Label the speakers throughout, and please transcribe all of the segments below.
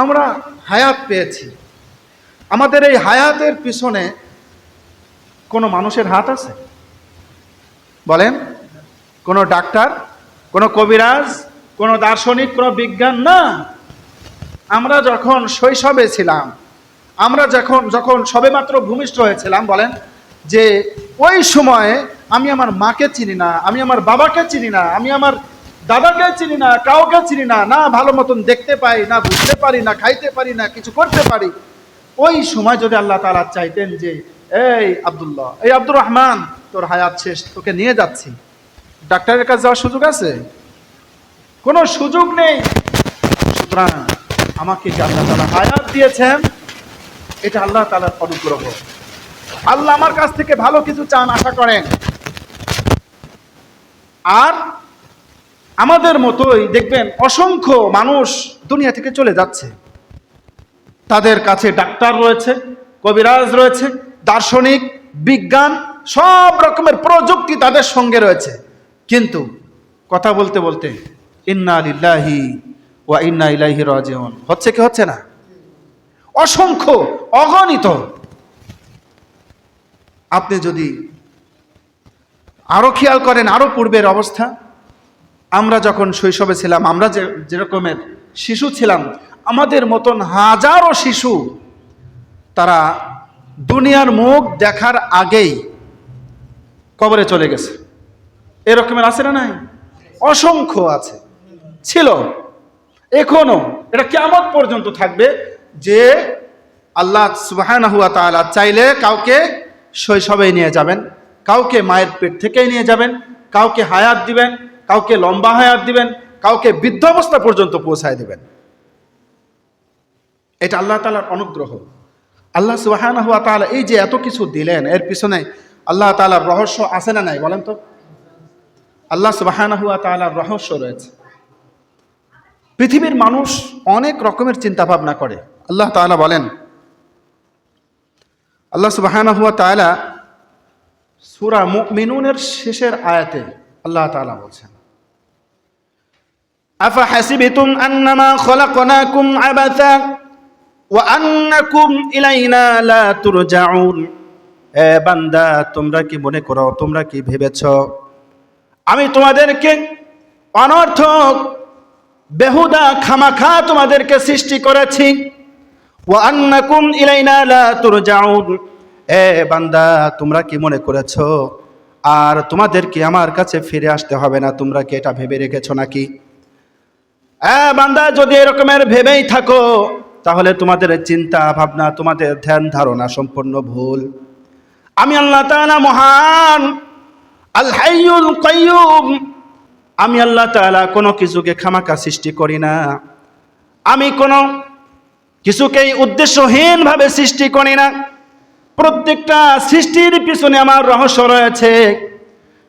Speaker 1: আমরা হায়াত পেয়েছি। আমাদের এই হায়াতের পিছনে কোনো মানুষের হাত আছে? বলেন, কোনো ডাক্তার, কোনো কবিরাজ, কোনো দার্শনিক, কোনো বিজ্ঞান? না। আমরা যখন শৈশবে ছিলাম, আমরা যখন যখন সবেমাত্র ভূমিষ্ঠ হয়েছিলাম, বলেন, যে ওই সময়ে আমি আমার মাকে চিনি না, আমি আমার বাবাকে চিনি না, আমি আমার দাদাকে চিনি না, কাউকে চিনি না না ভালো মতন দেখতে পাই, না বুঝতে পারি, না খাইতে পারি, না কিছু করতে পারি। ওই সময় যদি আল্লাহ তাআলা চাইতেন যে, এই আব্দুল্লাহ, এই আব্দুর রহমান, তোর হায়াত শেষ, তোকে নিয়ে যাচ্ছি। ডাক্তারের কাছে যাওয়ার সুযোগ আছে? কোনো সুযোগ নেই। সুতরাং আমাকে যে আল্লাহ তালা হায়াত দিয়েছেন, এটা আল্লাহ তালার অনুগ্রহ। আল্লাহ আমার কাছ থেকে ভালো কিছু চান, আশা করেন। আর আমাদের মতোই, দেখবেন, অসংখ্য মানুষ দুনিয়া থেকে চলে যাচ্ছে। তাদের কাছে ডাক্তার রয়েছে, কবিরাজ রয়েছে, দার্শনিক, বিজ্ঞান, সব রকমের প্রযুক্তি তাদের সঙ্গে রয়েছে। কিন্তু কথা বলতে বলতে, ইন্না লিল্লাহি ওয়া ইন্না ইলাইহি রাজিউন। হচ্ছে কি হচ্ছে না? অসংখ্য, অগণিত। আপনি যদি আরও খেয়াল করেন, আরও পূর্বের অবস্থা আমরা যখন শৈশবে ছিলাম, আমরা যে যেরকমের শিশু ছিলাম, আমাদের মতন হাজারো শিশু তারা দুনিয়ার মুখ দেখার আগেই কবরে চলে গেছে। এরকমের আছে না নাই? অসংখ্য আছে। ছিল। এখনও। এটা কেমন পর্যন্ত থাকবে যে আল্লাহ সুবাহানাহু ওয়া তাআলা চাইলে কাউকে শৈশবেই নিয়ে যাবেন, কাউকে মায়ের পেট থেকেই নিয়ে যাবেন, কাউকে হায়াত দিবেন কাউকে লম্বা হায়াত দিবেন, কাউকে বৃদ্ধ অবস্থা পর্যন্ত পৌঁছায় দিবেন। এটা আল্লাহ তালার অনুগ্রহ। আল্লাহ সুবাহানাহু ওয়া তাআলা এই যে এত কিছু দিলেন, এর পিছনে আল্লাহ তাআলার রহস্য আছে না নাই, বলেন তো? আল্লাহ সুবাহানাহু ওয়া তাআলার রহস্য রয়েছে। পৃথিবীর মানুষ অনেক রকমের চিন্তা ভাবনা করে। আল্লাহ তাআলা বলেন, আল্লাহ সুবাহানাহু ওয়া তাআলা সূরা মুমিনুনের শেষের আয়াতে আল্লাহ তাআলা বলছেন
Speaker 2: আফা হাসিবিতুম আন্নামা খলাকনাকুম আবাসা ওয়া আন্নাকুম ইলাইনা লা তুরজাউন। হে বান্দা, তোমরা কি মনে করো, তোমরা কি ভেবেছ? আমি তোমাদেরকে অনর্থক, বেহুদা খামাখা তোমাদেরকে সৃষ্টি করেছি। ও আন্নাকুম ইলাইনা লা তুরজাউন। এ বান্দা, তোমরা কি মনে করেছ? আর তোমাদেরকে আমার কাছে ফিরে আসতে হবে না, তোমরা কি এটা ভেবে রেখেছো নাকি? হ্যাঁ বান্দা, যদি এরকমের ভেবেই থাকো, তাহলে তোমাদের চিন্তা ভাবনা, তোমাদের ধ্যান ধারণা সম্পূর্ণ ভুল। আমি আল্লাহ তাআলা মহান, আল কাইয়ুম। আমি আল্লাহ তালা কোনো কিছুকে খামাকা সৃষ্টি করি না। আমি কোনো কিছুকেই উদ্দেশ্যহীনভাবে সৃষ্টি করি না। প্রত্যেকটা সৃষ্টির পিছনে আমার রহস্য রয়েছে।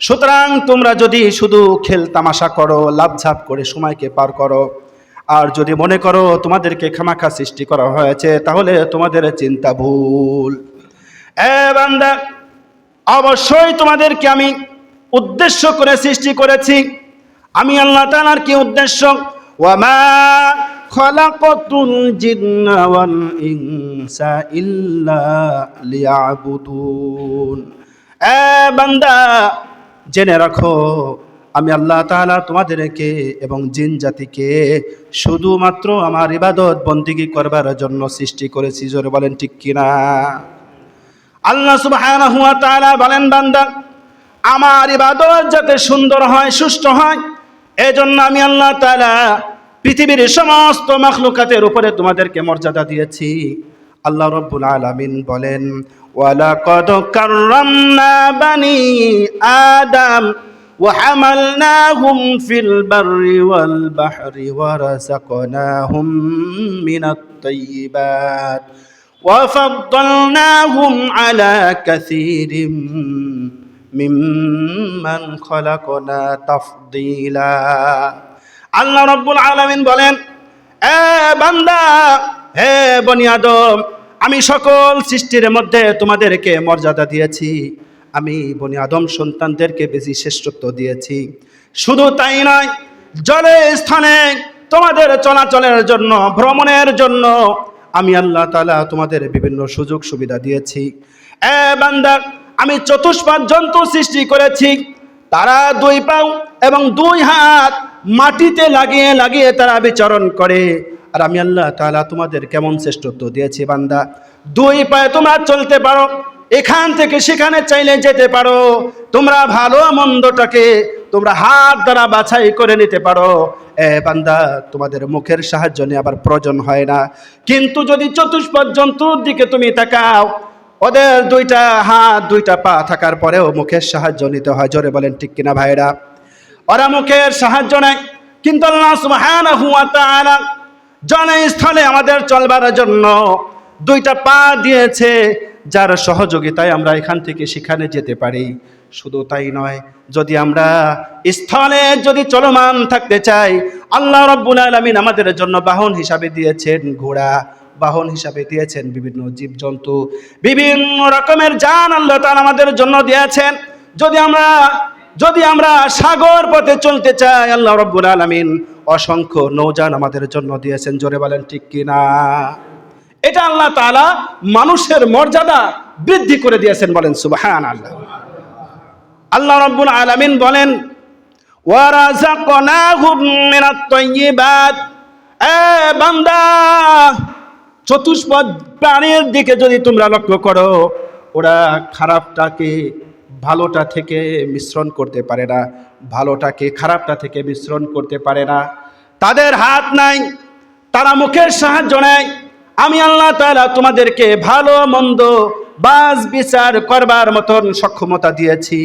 Speaker 2: সুতরাং তোমরা যদি শুধু খেল তামাশা করো লাভঝাপ করে সময়কে পার করো, আর যদি মনে করো তোমাদেরকে খামাখা সৃষ্টি করা হয়েছে, তাহলে তোমাদের চিন্তা ভুল। বান্দা, অবশ্যই তোমাদেরকে আমি উদ্দেশ্য করে সৃষ্টি করেছি। আমি আল্লাহ তাআলার কি উদ্দেশ্য? ওয়ামা ইল্লা বান্দা জেনে রাখো, আমি আল্লাহ তাআলা তোমাদেরকে এবং জিন জাতিকে শুধুমাত্র আমার ইবাদত বন্দিগি করবার জন্য সৃষ্টি করেছি, জোরে বলেন ঠিক কিনা? আল্লাহ তাআলা বলেন, বান্দা, আমার ইবাদত যাতে সুন্দর হয়, সুষ্ঠু হয়, এজন্য আমি আল্লাহ তালা পৃথিবীর সমস্ত মাখলুকাতের উপরে তোমাদেরকে মর্যাদা দিয়েছি। আল্লাহ রব্বুল আলামিন বলেন ولقد كرمنا بني آدم وحملناهم في البر والبحر ورزقناهم من الطيبات وفضلناهم على كثير ممن خلقنا تفضيلا الله رب العالمين بولين اے بندہ اے بنی آدم আমি সকল সৃষ্টির মধ্যে তোমাদেরকে মর্যাদা দিয়েছি। আমি বনি আদম সন্তানদেরকে বেশি শ্রেষ্ঠত্ব দিয়েছি। শুধু তাই নয়, জলে স্থানে তোমাদের চলাচলের জন্য, ভ্রমণের জন্য আমি আল্লাহ তালা তোমাদের বিভিন্ন সুযোগ সুবিধা দিয়েছি। এ বান্দার আমি চতুষ্পাদ জন্তু সৃষ্টি করেছি। তারা দুই পাও এবং দুই হাত মাটিতে লাগিয়ে লাগিয়ে তারা বিচরণ করে। আর আমি আল্লাহ তাআলা তোমাদের কেমন শ্রেষ্ঠত্ব দিয়েছি, বান্দা। দুই পায়ে তোমরা চলতে পারো, এখান থেকে সেখানে চাইলে যেতে পারো। তোমরা ভালো মন্দটাকে তোমরা হাত দ্বারা বাছাই করে নিতে পারো। এ বান্দা, তোমাদের মুখের সাহায্য নিয়ে আবার প্রয়োজন হয় না। কিন্তু যদি চতুষ্পদ জন্তুর দিকে তুমি তাকাও, ওদের দুইটা হাত, দুইটা পা থাকার পরেও মুখের সাহায্য নিতে হয়। জোরে বলেন, ঠিক কিনা ভাইরা ওরা মুখের সাহায্য নেয়, কিন্তু আল্লাহ সুবহানাহু ওয়া তাআলা জনস্থলে আমাদের চলবার জন্য দুইটা পা দিয়েছে, যার সহযোগিতায় আমরা এখান থেকে সেখানে যেতে পারি। শুধু তাই নয়, যদি আমরা স্থলে যদি চলমান থাকতে চাই, আল্লাহ রব্বুল আলামিন আমাদের জন্য বাহন হিসাবে দিয়েছেন ঘোড়া, বাহন হিসাবে দিয়েছেন বিভিন্ন জীবজন্তু, বিভিন্ন রকমের যান আল্লাহ তাআলা আমাদের জন্য দিয়েছেন। যদি আমরা যদি আমরা সাগর পথে চলতে চাই, আল্লাহ রব্বুল আলামিন অসংখ্য নৌযান আমাদের জন্য দিয়েছেন। জোরে বলেন, ঠিক কিনা? এটা আল্লাহ তাআলা মানুষের মর্যাদা বৃদ্ধি করে দিয়েছেন বলেন সুবহান আল্লাহ আল্লাহ রব্বুল আলামিন বলেন বান্দা, চতুষ্পদ প্রাণীর দিকে যদি তোমরা লক্ষ্য করো, ওরা খারাপটাকে ভালোটা থেকে মিশ্রণ করতে পারে না। ভালোটাকে খারাপটা থেকে মিশ্রণ করতে পারে না। তাদের হাত নাই, তারা মুখের সাহায্য নেয়। আমি আল্লাহ তাআলা তোমাদেরকে ভালো, মন্দ বাস বিচার করবার মতন সক্ষমতা দিয়েছি।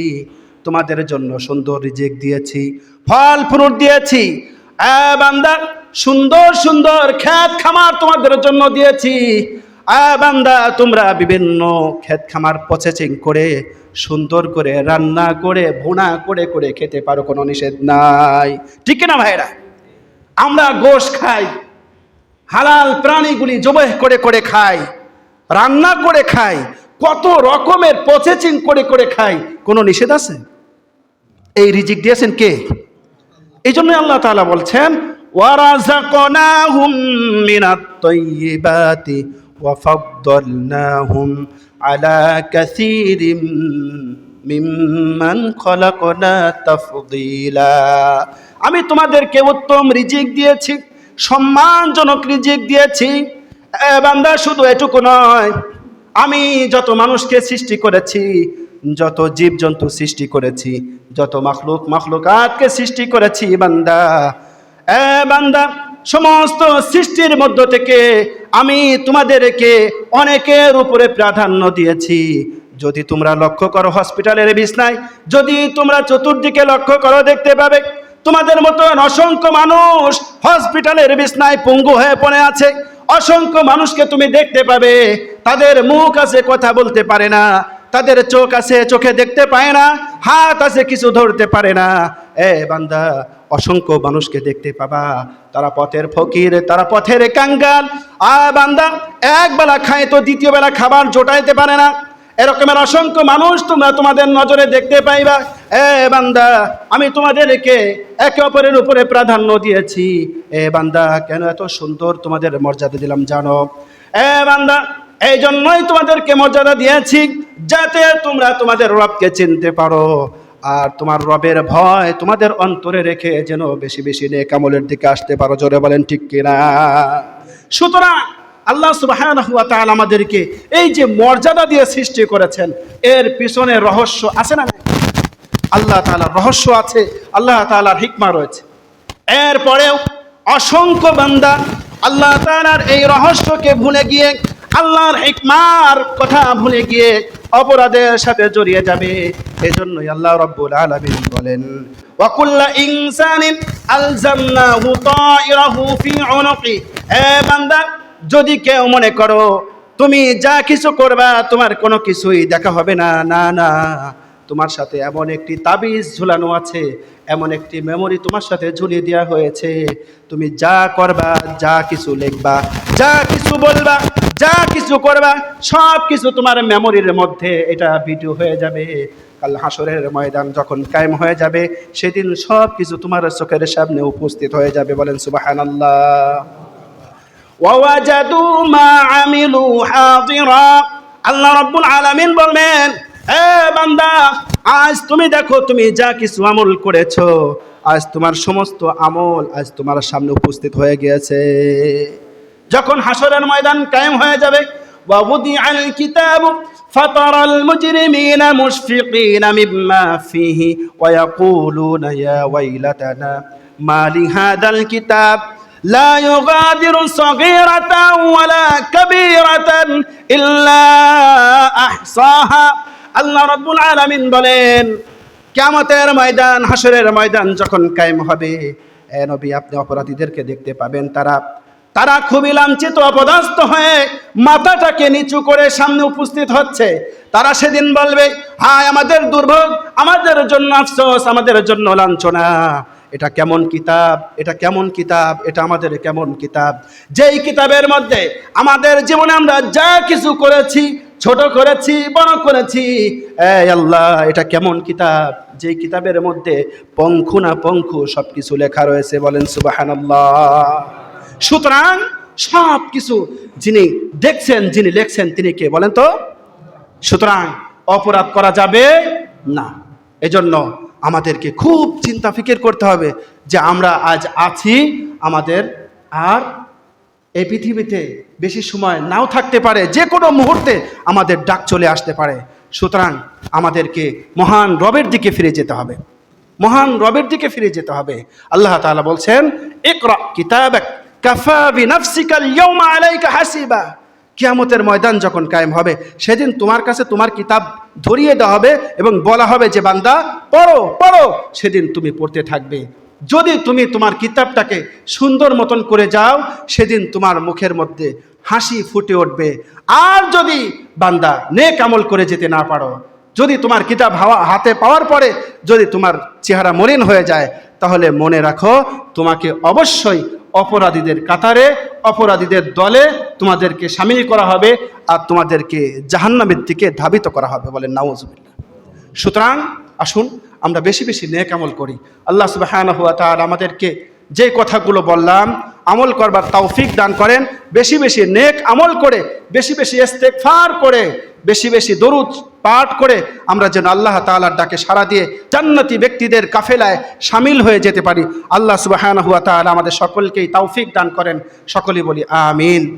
Speaker 2: তোমাদের জন্য সুন্দর রিজেক দিয়েছি, ফল, ফ্রুট দিয়েছি। বান্দা, সুন্দর সুন্দর ক্ষেত খামার তোমাদের জন্য দিয়েছি। বান্দা, তোমরা বিভিন্ন ক্ষেত খামার প্রসেসিং করে সুন্দর করে, রান্না করে, ভুনা করে করে খেতে পারো, কোনো নিষেধ নাই। ঠিক না ভাইরা আমরা গোশ খাই, হালাল প্রাণীগুলি জবাই করে করে খাই, রান্না করে খাই, কত রকমের প্রসেসিং করে করে খাই, কোনো নিষেধ আছে? এই রিজিক দিয়েছেন কে? এই জন্য আল্লাহ তাআলা বলছেন ওয়ারাযাকনাহুম মিনাত তাইয়্যিবাতি ওয়া কাসীরিম মিম্মান খলাকনা তাফদীলা। আমি তোমাদেরকে উত্তম রিজিক দিয়েছি, সম্মানজনক রিজিক দিয়েছি। বান্দা, শুধু এটুকু নয়, আমি যত মানুষকে সৃষ্টি করেছি, যত জীবজন্তু সৃষ্টি করেছি, যত মাখলুক মাখলুকাতকে সৃষ্টি করেছি, বান্দা। এ বান্দা সমস্ত সৃষ্টির মধ্য থেকে আমি তোমাদেরকে অনেকের উপরে প্রাধান্য দিয়েছি। যদি তোমরা লক্ষ্য করো হসপিটালের বিছনায়, যদি তোমরা চতুর্দিকে লক্ষ্য করো দেখতে পাবে, তোমাদের মতন অসংখ্য মানুষ হসপিটালের বিছনায় পঙ্গু হয়ে পড়ে আছে। অসংখ্য মানুষকে তুমি দেখতে পাবে, তাদের মুখ আছে কথা বলতে পারে না, তাদের চোখ আছে চোখে দেখতে পায় না, হাত আছে কিছু ধরতে পারে না। এ বান্দা অসংখ্য মানুষকে দেখতে পাবা। তারা পথের ফকির, তারা পথের কাঙ্গাল। আ বান্দা, এক বেলা খায় তো দ্বিতীয় বেলা খাবার জোটাইতে পারে না। এরকমের অসংখ্য মানুষ তোমরা তোমাদের নজরে দেখতে পাইবা। এ বান্দা, আমি তোমাদেরকে একে অপরের উপরে প্রাধান্য দিয়েছি। এ বান্দা, কেন এত সুন্দর তোমাদের মর্যাদা দিলাম জানো? এ বান্দা এই জন্যই তোমাদেরকে মর্যাদা দিয়েছি, যাতে তোমরা তোমাদের রবকে চিনতে পারো। আর তোমার রবের ভয় তোমাদের অন্তরে রেখে যেন বেশি বেশি নেক কামলের দিকে আসতে পারো। জোরে বলেন, ঠিক কিনা? সুতরাং আল্লাহ সুবহানাহু হুয়া তাআলা আমাদেরকে এই যে মর্যাদা দিয়ে সৃষ্টি করেছেন, এর পিছনে রহস্য আছে না আল্লাহ তাআলার রহস্য আছে, আল্লাহ তাআলার হিকমা রয়েছে। এরপরেও অসংখ্য বান্দা আল্লাহ তাআলার এই রহস্যকে ভুলে গিয়ে, আল্লাহর হিকমার কথা ভুলে গিয়ে অপরাধের সাথে জড়িয়ে যাবে। এজন্যই আল্লাহ রব্বুল আলামিন বলেন ওয়াকুল্লা ইনসানিন আলজামনাহু তাইরাহু ফি উনুকি। এ বান্দা, যদি কেউ মনে করো, তুমি যা কিছু করবা, তোমার কোনো কিছুই দেখা হবে না। না না, তোমার সাথে এমন একটি তাবিজ ঝুলানো আছে, এমন একটি মেমোরি তোমার সাথে ঝুলিয়ে দেওয়া হয়েছে। তুমি যা করবা, যা কিছু লিখবা, যা কিছু বলবা যা কিছু করবা, সব কিছু তোমার মেমোরির মধ্যে এটা ভিডিও হয়ে যাবে। কাল হাসরের ময়দান যখন কায়েম হয়ে যাবে, সেদিন সব কিছু তোমার চোখের সামনে উপস্থিত হয়ে যাবে বলেন হাজিরা। আল্লাহ রাব্বুল আলামিন বলবেন, এ বান্দা, আজ তুমি দেখো তুমি যা কিছু আমল করেছ, আজ তোমার সমস্ত আমল আজ তোমার সামনে উপস্থিত হয়ে গিয়েছে। যখন হাসরের ময়দান কায়েম হয়ে যাবে ووضع الكتاب فترى المجرمين مشفقين مما فيه ويقولون يا ويلتنا ما لهذا الكتاب لا يغادر صغيرة ولا كبيرة إلا أحصاها আল্লাহ রব্বুল আলামিন বলেন কিয়ামতের ময়দান হাসরের ময়দান যখন কায়েম হবে এ নবী আপনি অপরাধীদেরকে দেখতে পাবেন তারা তারা খুবই লাঞ্ছিত, অপদস্থ হয়ে মাথাটাকে নিচু করে সামনে উপস্থিত হচ্ছে। তারা সেদিন বলবে, হায়, আমাদের দুর্ভোগ, আমাদের জন্য আফসোস, আমাদের জন্য লাঞ্ছনা। এটা কেমন কিতাব? এটা কেমন কিতাব? এটা আমাদের কেমন কিতাব? যেই কিতাবের মধ্যে আমাদের জীবনে আমরা যা কিছু করেছি, ছোট করেছি, বড় করেছি আল্লাহ, এটা কেমন কিতাব? যেই কিতাবের মধ্যে পঙ্খু না পঙ্খু সব কিছু লেখা রয়েছে, বলেন সুবাহানাল্লাহ। সুতরাং সব কিছু যিনি দেখছেন, যিনি লেখছেন, তিনি কে বলেন তো? সুতরাং অপরাধ করা যাবে না। এজন্য আমাদেরকে খুব চিন্তা ফিকির করতে হবে যে আমরা আজ আছি, আমাদের আর এই পৃথিবীতে বেশি সময় নাও থাকতে পারে, যে কোনো মুহূর্তে আমাদের ডাক চলে আসতে পারে। সুতরাং আমাদেরকে মহান রবের দিকে ফিরে যেতে হবে। মহান রবের দিকে ফিরে যেতে হবে। আল্লাহ তাআলা বলছেন, ইকরা কিতাবাক কাফা বিনাফসিকাল ইয়াউমা আলাইকা হাসিবা। কিয়ামতের ময়দান যখন কায়েম হবে, সেদিন তোমার কাছে তোমার কিতাব ধরিয়ে দেওয়া হবে এবং বলা হবে যে, বান্দা, পড়ো পড়ো, সেদিন তুমি পড়তে থাকবে। যদি তুমি তোমার কিতাবটাকে সুন্দর মতন করে যাও, সেদিন তোমার মুখের মধ্যে হাসি ফুটে উঠবে। আর যদি বান্দা নেক আমল করে যেতে না পারো, যদি তোমার কিতাব হাওয়া, হাতে পাওয়ার পরে যদি তোমার চেহারা মলিন হয়ে যায়, তাহলে মনে রাখো, তোমাকে অবশ্যই অপরাধীদের কাতারে, অপরাধীদের দলে তোমাদেরকে সামিল করা হবে আর তোমাদেরকে জাহান্নামের দিকে ধাবিত করা হবে বলেন নাউজুবিল্লাহ। সুতরাং আসুন আমরা বেশি বেশি নেক আমল করি। আল্লাহ সুবহানাহু ওয়া তাআলা আমাদেরকে যে কথাগুলো বললাম, আমল করবার তৌফিক দান করেন। বেশি বেশি নেক আমল করে, বেশি বেশি ইস্তেগফার করে বেশি বেশি দরুদ পাঠ করে আমরা যেন আল্লাহ তালার ডাকে সাড়া দিয়ে জান্নাতি ব্যক্তিদের কাফেলায় সামিল হয়ে যেতে পারি। আল্লাহ সুবাহ আমাদের সকলকেই তাওফিক দান করেন। সকলেই বলি, আমিন।